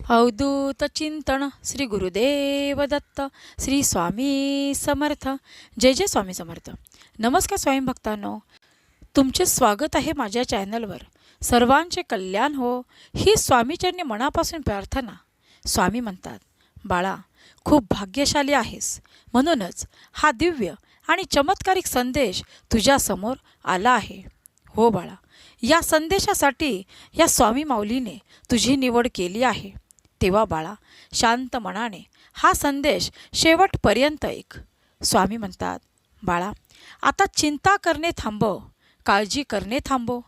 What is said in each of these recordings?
अवधूत चिंतन श्री गुरुदेव दत्त श्री स्वामी समर्थ जय जय स्वामी समर्थ नमस्कार स्वामी भक्तांनो तुमचे स्वागत आहे माझ्या चॅनलवर सर्वांचे कल्याण हो ही स्वामीचरणी मनापासून प्रार्थना स्वामी म्हणतात बाळा खूप भाग्यशाली आहेस म्हणूनच हा दिव्य आणि चमत्कारिक संदेश तुझ्यासमोर आला आहे हो बाळा या संदेशासाठी या स्वामी माऊलीने तुझी निवड केली आहे तेव्हा बाळा शांत मनाने हा संदेश शेवटपर्यंत ऐक. स्वामी म्हणतात बाळा आता चिंता करणे थांबव काळजी करणे थांबव.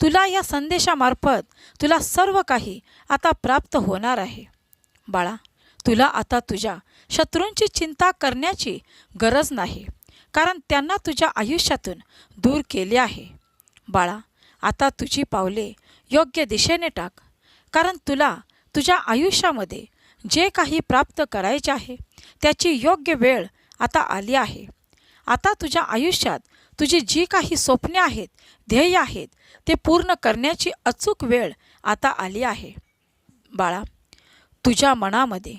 तुला या संदेशामार्फत तुला सर्व काही आता प्राप्त होणार आहे. बाळा तुला आता तुझ्या शत्रूंची चिंता करण्याची गरज नाही कारण त्यांना तुझ्या आयुष्यातून दूर केले आहे. बाळा आता तुझी पावले योग्य दिशेने टाक कारण तुला तुझ्या आयुष्यामध्ये जे काही प्राप्त करायचे आहे त्याची योग्य वेळ आता आली आहे. आता तुझ्या आयुष्यात तुझी जी काही स्वप्ने आहेत ध्येय आहेत ते पूर्ण करण्याची अचूक वेळ आता आली आहे. बाळा तुझ्या मनामध्ये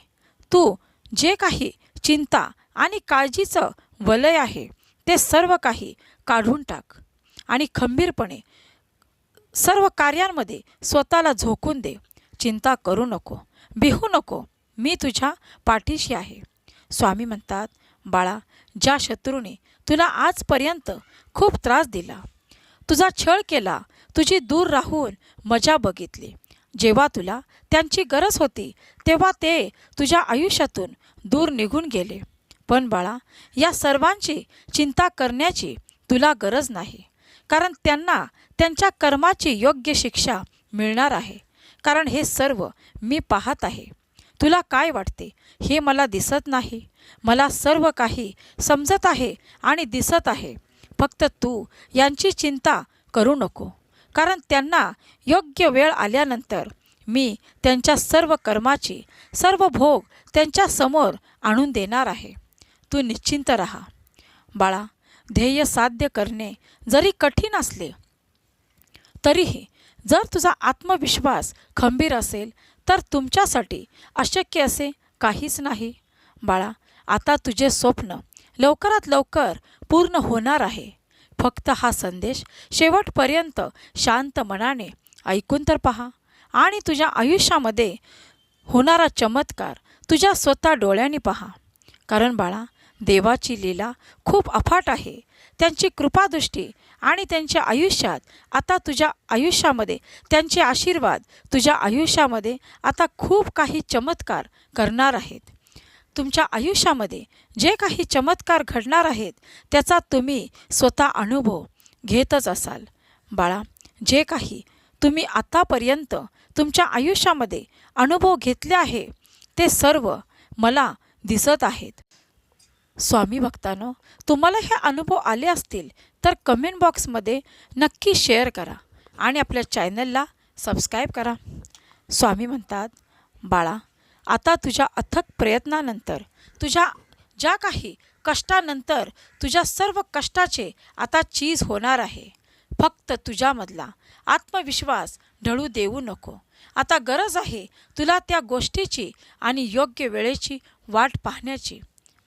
तू जे काही चिंता आणि काळजीचं वलय आहे ते सर्व काही काढून टाक आणि खंबीरपणे सर्व कार्यांमध्ये स्वतःला झोकून दे. चिंता करू नको भिहू नको मी तुझ्या पाठीशी आहे. स्वामी म्हणतात बाळा ज्या शत्रूने तुला आजपर्यंत खूप त्रास दिला तुझा छळ केला तुझी दूर राहून मजा बघितली जेव्हा तुला त्यांची गरज होती तेव्हा ते तुझ्या आयुष्यातून दूर निघून गेले. पण बाळा या सर्वांची चिंता करण्याची तुला गरज नाही कारण त्यांना त्यांच्या कर्माची योग्य शिक्षा मिळणार आहे. कारण हे सर्व मी पाहत आहे. तुला काय वाटते? हे मला दिसत नाही. मला सर्व काही समजत आहे आणि दिसत आहे. फक्त तू यांची चिंता करू नको. कारण त्यांना योग्य वेळ आल्यानंतर मी त्यांच्या सर्व कर्माची सर्व भोग त्यांच्यासमोर आणून देणार आहे. तू निश्चिंत राहा. बाळा ध्येय साध्य करणे जरी कठीण असले तरीही जर तुझा आत्मविश्वास खंबीर असेल तर तुमच्यासाठी अशक्य असे काहीच नाही. बाळा आता तुझे स्वप्न लवकरात लवकर पूर्ण होणार आहे. फक्त हा संदेश शेवटपर्यंत शांत मनाने ऐकून तर पहा आणि तुझ्या आयुष्यामध्ये होणारा चमत्कार तुझ्या स्वतः डोळ्यांनी पहा. कारण बाळा देवाची लीला खूप अफाट आहे. त्यांची कृपादृष्टी आणि त्यांच्या आयुष्यात आता तुझ्या आयुष्यामध्ये त्यांचे आशीर्वाद तुझ्या आयुष्यामध्ये आता खूप काही चमत्कार करणार आहेत. तुमच्या आयुष्यामध्ये जे काही चमत्कार घडणार आहेत त्याचा तुम्ही स्वतः अनुभव घेतच असाल. बाळा जे काही तुम्ही आतापर्यंत तुमच्या आयुष्यामध्ये अनुभव घेतले आहे ते सर्व मला दिसत आहेत. स्वामी भक्तांनो तुम्हाला हे अनुभव आले असतील तर कमेंट बॉक्समध्ये नक्की शेअर करा आणि आपल्या चॅनलला सबस्क्राईब करा. स्वामी म्हणतात बाळा आता तुझ्या अथक प्रयत्नानंतर तुझ्या ज्या काही कष्टानंतर तुझ्या सर्व कष्टाचे आता चीज होणार आहे. फक्त तुझ्यामधला आत्मविश्वास ढळू देऊ नको. आता गरज आहे तुला त्या गोष्टीची आणि योग्य वेळेची वाट पाहण्याची.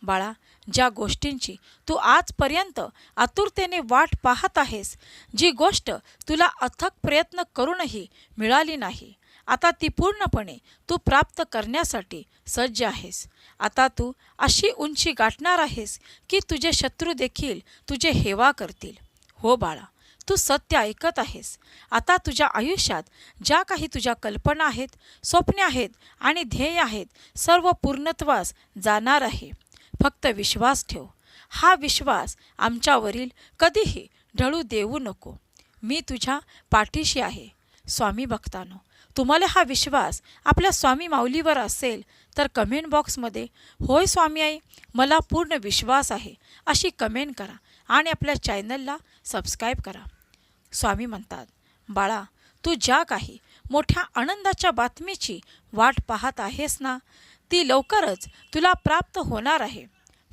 बाळा ज्या गोष्टींची तू आजपर्यंत आतुरतेने वाट पाहत आहेस जी गोष्ट तुला अथक प्रयत्न करूनही मिळाली नाही आता ती पूर्णपणे तू प्राप्त करण्यासाठी सज्ज आहेस. आता तू अशी उंची गाठणार आहेस की तुझे शत्रू देखील तुझे हेवा करतील. हो बाळा तू सत्य ऐकत आहेस. आता तुझ्या आयुष्यात ज्या काही तुझ्या कल्पना आहेत स्वप्ने आहेत आणि ध्येय आहेत सर्व पूर्णत्वास जाणार आहे. फक्त विश्वास ठेव. हा विश्वास आमच्यावरील कधीही ढळू देऊ नको. मी तुझ्या पाठीशी आहे स्वामी भक्तानो. तुम्हाला हा विश्वास आपल्या स्वामी माऊलीवर असेल तर कमेंट बॉक्समध्ये होय स्वामी आई मला पूर्ण विश्वास आहे अशी कमेंट करा आणि आपल्या चॅनलला सबस्क्राईब करा. स्वामी म्हणतात बाळा तू ज्या काही मोठ्या आनंदाच्या बातमीची वाट पाहत आहेस ना ती लवकरच तुला प्राप्त होणार आहे.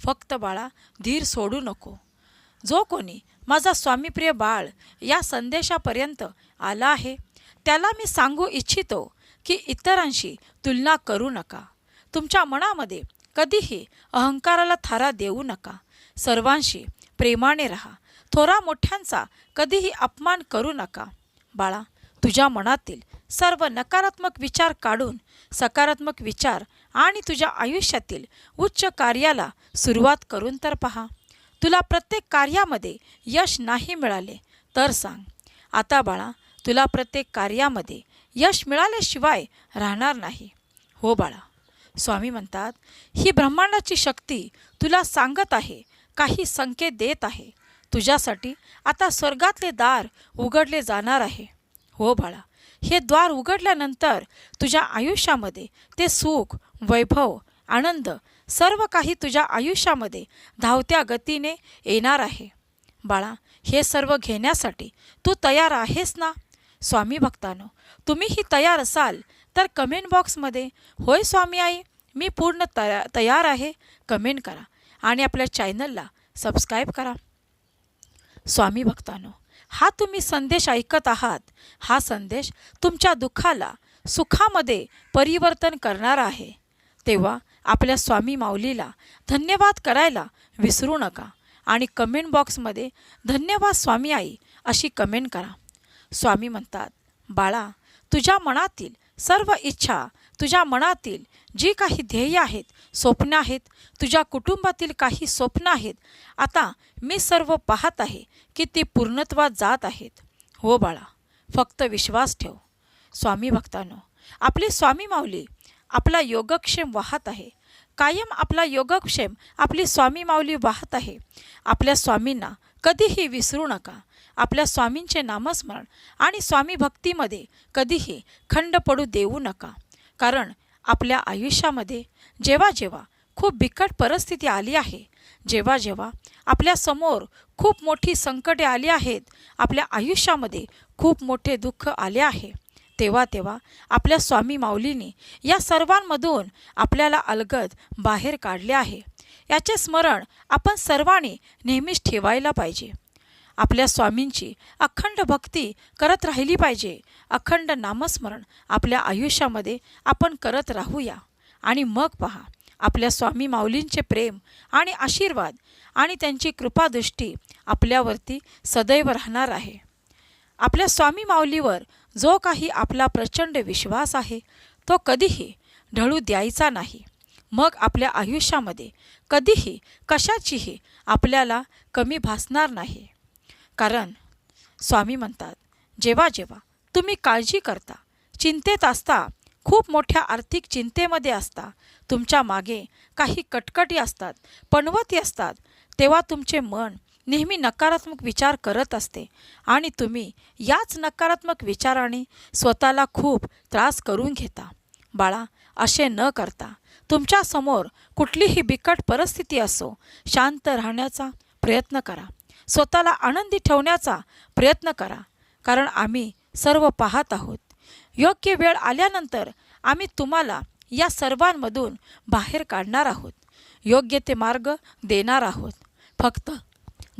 फक्त बाळा धीर सोडू नको. जो कोणी माझा स्वामीप्रिय बाळ या संदेशापर्यंत आला आहे त्याला मी सांगू इच्छितो की इतरांशी तुलना करू नका. तुमच्या मनामध्ये कधीही अहंकाराला थारा देऊ नका. सर्वांशी प्रेमाने राहा. थोरा मोठ्यांचा कधीही अपमान करू नका. बाळा तुझ्या मनातील सर्व नकारात्मक विचार काढून सकारात्मक विचार आणि तुझ्या आयुष्यातील उच्च कार्याला सुरुवात करून तर पहा. तुला प्रत्येक कार्यामध्ये यश नाही मिळाले तर सांग. आता बाळा तुला प्रत्येक कार्यामध्ये यश मिळाल्याशिवाय राहणार नाही. हो बाळा स्वामी म्हणतात ही ब्रह्मांडाची शक्ती तुला सांगत आहे काही संकेत देत आहे. तुझ्यासाठी आता स्वर्गातले दार उघडले जाणार आहे. हो बाळा हे द्वार उघडल्यानंतर तुझ्या आयुष्यामध्ये ते सुख वैभव आनंद सर्व काही तुझ्या आयुष्यामध्ये धावत्या गतीने येणार आहे. बाळा हे सर्व घेण्यासाठी तू तयार आहेस ना? स्वामी भक्तानो तुम्हीही तयार असाल तर कमेंट बॉक्समध्ये होय स्वामी आई मी पूर्ण तया तयार आहे. कमेंट करा आणि आपल्या चॅनलला सबस्क्राईब करा. स्वामी भक्तानो हा तुम्ही संदेश ऐकत आहात. हा संदेश तुमच्या दुःखाला सुखामध्ये परिवर्तन करणार आहे. तेव्हा आपल्या स्वामी माऊलीला धन्यवाद करायला विसरू नका आणि कमेंट बॉक्समध्ये धन्यवाद स्वामी आई अशी कमेंट करा. स्वामी म्हणतात बाळा तुझ्या मनातील सर्व इच्छा तुझ्या मनातील जी काही ध्येय आहेत स्वप्न आहेत तुझ्या कुटुंबातील काही स्वप्न आहेत आता मी सर्व पाहत आहे की ती पूर्णत्वात जात आहेत. हो बाळा फक्त विश्वास ठेव. स्वामी भक्तांनो आपली स्वामी माऊली आपला योगक्षेम वाहत आहे. कायम आपला योगक्षेम आपली स्वामी माऊली वाहत आहे. आपल्या स्वामींना कधीही विसरू नका. आपल्या स्वामींचे नामस्मरण आणि स्वामी भक्तीमध्ये कधीही खंड पडू देऊ नका. कारण आपल्या आयुष्यामध्ये जेव्हा जेव्हा खूप बिकट परिस्थिती आली आहे जेव्हा जेव्हा आपल्यासमोर खूप मोठी संकटे आली आहेत आपल्या आयुष्यामध्ये खूप मोठे दुःख आले आहे तेव्हा तेव्हा आपल्या स्वामी माऊलीने या सर्वांमधून आपल्याला अलगद बाहेर काढले आहे. याचे स्मरण आपण सर्वांनी नेहमीच ठेवायला पाहिजे. आपल्या स्वामींची अखंड भक्ती करत राहिली पाहिजे. अखंड नामस्मरण आपल्या आयुष्यामध्ये आपण करत राहूया. आणि मग पहा आपल्या स्वामी माऊलींचे प्रेम आणि आशीर्वाद आणि त्यांची कृपादृष्टी आपल्यावरती सदैव राहणार आहे. आपल्या स्वामी माऊलीवर जो काही आपला प्रचंड विश्वास आहे तो कधीही ढळू द्यायचा नाही. मग आपल्या आयुष्यामध्ये कधीही कशाचीही आपल्याला कमी भासणार नाही. कारण स्वामी म्हणतात जेव्हा जेव्हा तुम्ही काळजी करता चिंतेत असता खूप मोठ्या आर्थिक चिंतेमध्ये असता तुमच्या मागे काही कटकटी असतात पणवती असतात तेव्हा तुमचे मन नेहमी नकारात्मक विचार करत असते आणि तुम्ही याच नकारात्मक विचाराने स्वतःला खूप त्रास करून घेता. बाळा असे न करता तुमच्यासमोर कुठलीही बिकट परिस्थिती असो शांत राहण्याचा प्रयत्न करा. स्वतःला आनंदी ठेवण्याचा प्रयत्न करा. कारण आम्ही सर्व पाहत आहोत. योग्य वेळ आल्यानंतर आम्ही तुम्हाला या सर्वांमधून बाहेर काढणार आहोत. योग्य ते मार्ग देणार आहोत. फक्त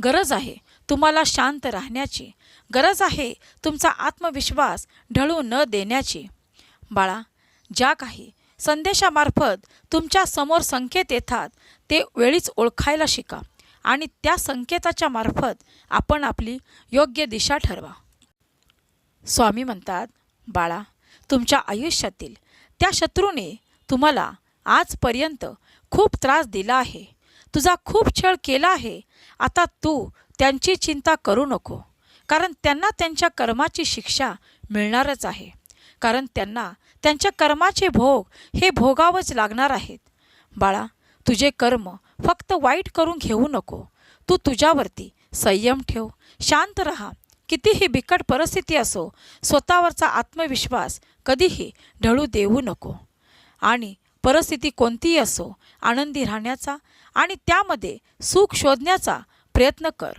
गरज आहे तुम्हाला शांत राहण्याची. गरज आहे तुमचा आत्मविश्वास ढळू न देण्याची. बाळा ज्या काही संदेशामार्फत तुमच्यासमोर संकेत येतात ते वेळीच ओळखायला शिका. आणि त्या संकेताच्या मार्फत आपण आपली योग्य दिशा ठरवा. स्वामी म्हणतात बाळा तुमच्या आयुष्यातील त्या शत्रूने तुम्हाला आजपर्यंत खूप त्रास दिला आहे. तुझा खूप छळ केला आहे. आता तू त्यांची चिंता करू नको. कारण त्यांना त्यांच्या कर्माची शिक्षा मिळणारच आहे. कारण त्यांना त्यांच्या कर्माचे भोग हे भोगावंच लागणार आहेत. बाळा तुझे कर्म फक्त वाईट करून घेऊ नको. तू तुझ्यावरती संयम ठेव. शांत रहा. कितीही बिकट परिस्थिती असो स्वतःवरचा आत्मविश्वास कधीही ढळू देऊ नको. आणि परिस्थिती कोणतीही असो आनंदी राहण्याचा आणि त्यामध्ये सुख शोधण्याचा प्रयत्न कर.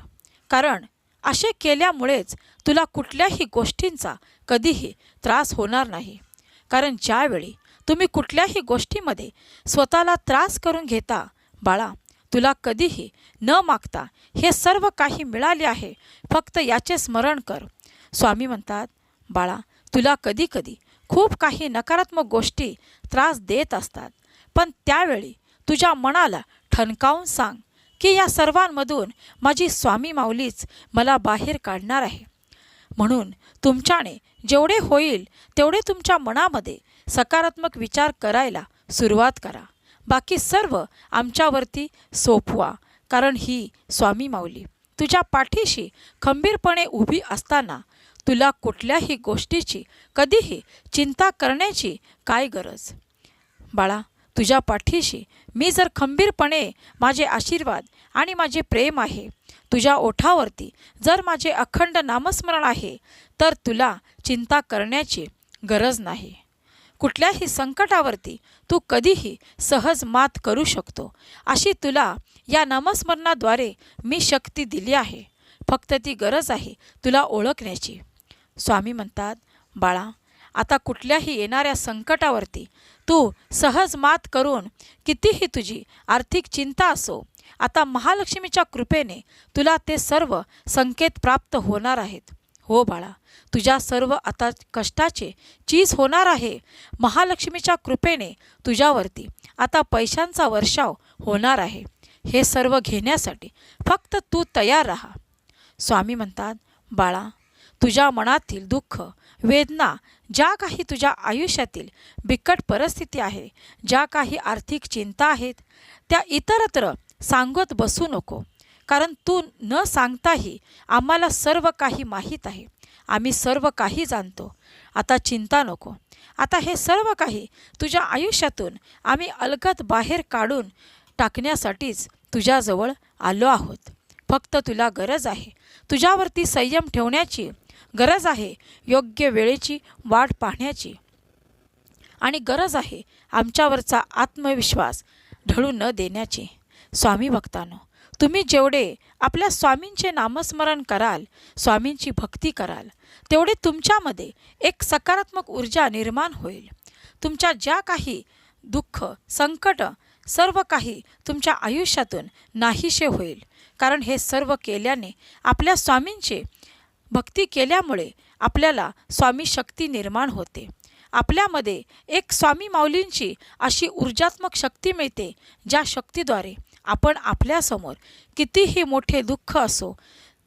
कारण असे केल्यामुळेच तुला कुठल्याही गोष्टींचा कधीही त्रास होणार नाही. कारण ज्यावेळी तुम्ही कुठल्याही गोष्टीमध्ये स्वतःला त्रास करून घेता. बाळा तुला कधीही न मागता हे सर्व काही मिळाले आहे. फक्त याचे स्मरण कर. स्वामी म्हणतात बाळा तुला कधीकधी खूप काही नकारात्मक गोष्टी त्रास देत असतात. पण त्यावेळी तुझ्या मनाला ठणकावून सांग की या सर्वांमधून माझी स्वामी माऊलीच मला बाहेर काढणार आहे. म्हणून तुमच्याने जेवढे होईल तेवढे तुमच्या मनामध्ये सकारात्मक विचार करायला सुरुवात करा. बाकी सर्व आमच्यावरती सोपवा कारण ही स्वामी माऊली. तुझ्या पाठीशी खंबीरपणे उभी असताना तुला कुठल्याही गोष्टीची कधीही चिंता करण्याची काय गरज? बाळा तुझ्या पाठीशी मी जर खंबीरपणे माझे आशीर्वाद आणि माझे प्रेम आहे तुझ्या ओठावरती जर माझे अखंड नामस्मरण आहे तर तुला चिंता करण्याची गरज नाही. कुठल्याही संकटावरती तू कधीही सहज मात करू शकतो. अशी तुला या नामस्मरणाद्वारे मी शक्ती दिली आहे. फक्त ती गरज आहे तुला ओळखण्याची. स्वामी म्हणतात बाळा आता कुठल्याही येणाऱ्या संकटावरती तू सहज मात करून कितीही तुझी आर्थिक चिंता असो आता महालक्ष्मीच्या कृपेने तुला ते सर्व संकेत प्राप्त होणार आहेत. हो बाळा तुझ्या सर्व आता कष्टाचे चीज होणार आहे. महालक्ष्मीच्या कृपेने तुझ्यावरती आता पैशांचा वर्षाव होणार आहे. हे सर्व घेण्यासाठी फक्त तू तयार राहा. स्वामी म्हणतात बाळा तुझ्या मनातील दुःख वेदना ज्या काही तुझ्या आयुष्यातील बिकट परिस्थिती आहे ज्या काही आर्थिक चिंता आहेत त्या इतरत्र सांगत बसू नको. कारण तू न सांगताही आम्हाला सर्व काही माहीत आहे. आम्ही सर्व काही जाणतो. आता चिंता नको. आता हे सर्व काही तुझ्या आयुष्यातून आम्ही अलगत बाहेर काढून टाकण्यासाठीच तुझ्याजवळ आलो आहोत. फक्त तुला गरज आहे. तुझ्यावरती संयम ठेवण्याची गरज आहे. योग्य वेळेची वाट पाहण्याची. आणि गरज आहे आमच्यावरचा आत्मविश्वास ढळू न देण्याची. स्वामी भक्तानो तुम्ही जेवढे आपल्या स्वामींचे नामस्मरण कराल स्वामींची भक्ती कराल तेवढे तुमच्यामध्ये एक सकारात्मक ऊर्जा निर्माण होईल. तुमच्या ज्या काही दुःख संकट सर्व काही तुमच्या आयुष्यातून नाहीसे होईल. कारण हे सर्व केल्याने आपल्या स्वामींचे भक्ती केल्यामुळे आपल्याला स्वामी शक्ती निर्माण होते. आपल्यामध्ये एक स्वामी माऊलींची अशी ऊर्जात्मक शक्ती मिळते ज्या शक्तीद्वारे आपण आपल्यासमोर कितीही मोठे दुःख असो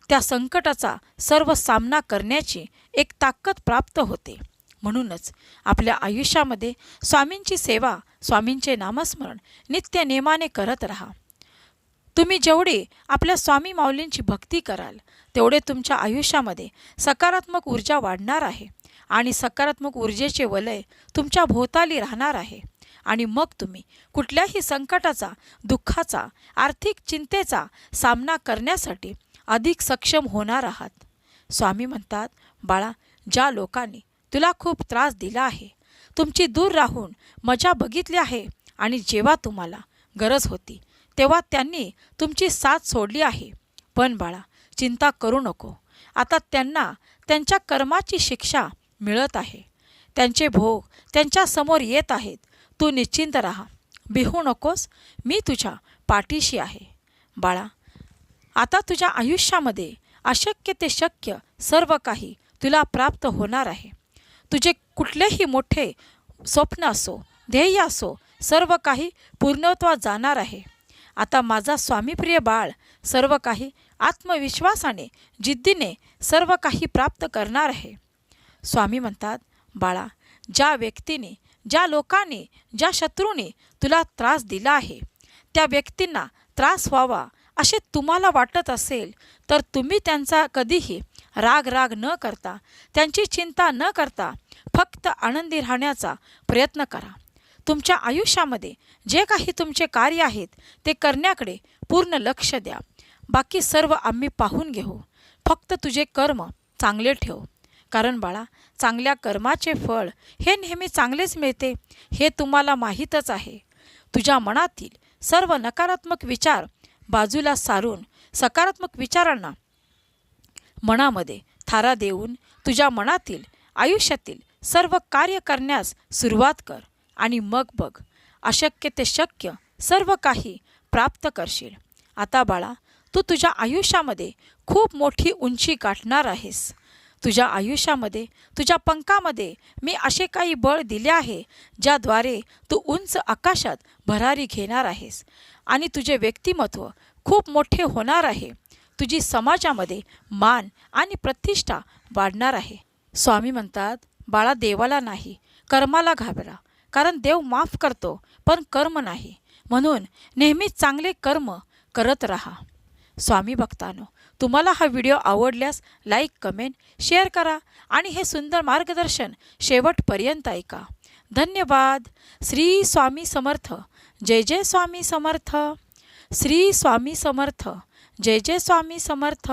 त्या संकटाचा सर्व सामना करण्याची एक ताकद प्राप्त होते. म्हणूनच आपल्या आयुष्यामध्ये स्वामींची सेवा स्वामींचे नामस्मरण नित्य नेमाने करत राहा. तुम्ही जेवढे आपल्या स्वामी माऊलींची भक्ती कराल तेवढे तुमच्या आयुष्यामध्ये सकारात्मक ऊर्जा वाढणार आहे आणि सकारात्मक ऊर्जेचे वलय तुमच्या भोवताली राहणार आहे. आणि मग तुम्ही कुठल्याही संकटाचा दुःखाचा आर्थिक चिंतेचा सामना करण्यासाठी अधिक सक्षम होणार आहात. स्वामी म्हणतात बाळा ज्या लोकांनी तुला खूप त्रास दिला आहे तुमची दूर राहून मजा बघितली आहे आणि जेव्हा तुम्हाला गरज होती तेव्हा त्यांनी तुमची साथ सोडली आहे. पण बाळा चिंता करू नको. आता त्यांना त्यांच्या कर्माची शिक्षा मिळत आहे. त्यांचे भोग त्यांच्यासमोर येत आहेत. तू निश्चिंत राहा. भिहू नकोस. मी तुझ्या पाठीशी आहे. बाळा आता तुझ्या आयुष्यामध्ये अशक्य ते शक्य सर्व काही तुला प्राप्त होणार आहे. तुझे कुठलेही मोठे स्वप्न असो ध्येय असो सर्व काही पूर्णत्वा जाणार आहे. आता माझा स्वामीप्रिय बाळ सर्व काही आत्मविश्वासाने जिद्दीने सर्व काही प्राप्त करणार आहे. स्वामी म्हणतात बाळा ज्या व्यक्तीने ज्या लोकांनी ज्या शत्रूने तुला त्रास दिला आहे त्या व्यक्तींना त्रास व्हावा असे तुम्हाला वाटत असेल तर तुम्ही त्यांचा कधीही राग राग न करता त्यांची चिंता न करता फक्त आनंदी राहण्याचा प्रयत्न करा. तुमच्या आयुष्यामध्ये जे काही तुमचे कार्य आहेत ते करण्याकडे पूर्ण लक्ष द्या. बाकी सर्व आम्ही पाहून घेऊ. फक्त तुझे कर्म चांगले ठेव. कारण बाळा चांगल्या कर्माचे फळ हे नेहमी चांगलेच मिळते हे तुम्हाला माहीतच आहे. तुझ्या मनातील सर्व नकारात्मक विचार बाजूला सारून सकारात्मक विचारांना मनामध्ये थारा देऊन तुझ्या मनातील आयुष्यातील सर्व कार्य करण्यास सुरुवात कर आणि मग बघ अशक्य ते शक्य सर्व काही प्राप्त करशील. आता बाळा तू तुझ्या आयुष्यामध्ये खूप मोठी उंची गाठणार आहेस. तुझ्या आयुष्यामध्ये तुझ्या पंखामध्ये मी असे काही बळ दिले आहे ज्याद्वारे तू उंच आकाशात भरारी घेणार आहेस. आणि तुझे व्यक्तिमत्व खूप मोठे होणार आहे. तुझी समाजामध्ये मान आणि प्रतिष्ठा वाढणार आहे. स्वामी म्हणतात बाळा देवाला नाही कर्माला घाबरा. कारण देव माफ करतो पण कर्म नाही. म्हणून नेहमीच चांगले कर्म करत राहा. स्वामी भक्तानो तुम्हाला हा व्हिडिओ आवडल्यास लाईक कमेंट शेअर करा आणि हे सुंदर मार्गदर्शन शेवटपर्यंत ऐका. धन्यवाद. श्री स्वामी समर्थ. जय जय स्वामी समर्थ. श्री स्वामी समर्थ. जय जय स्वामी समर्थ.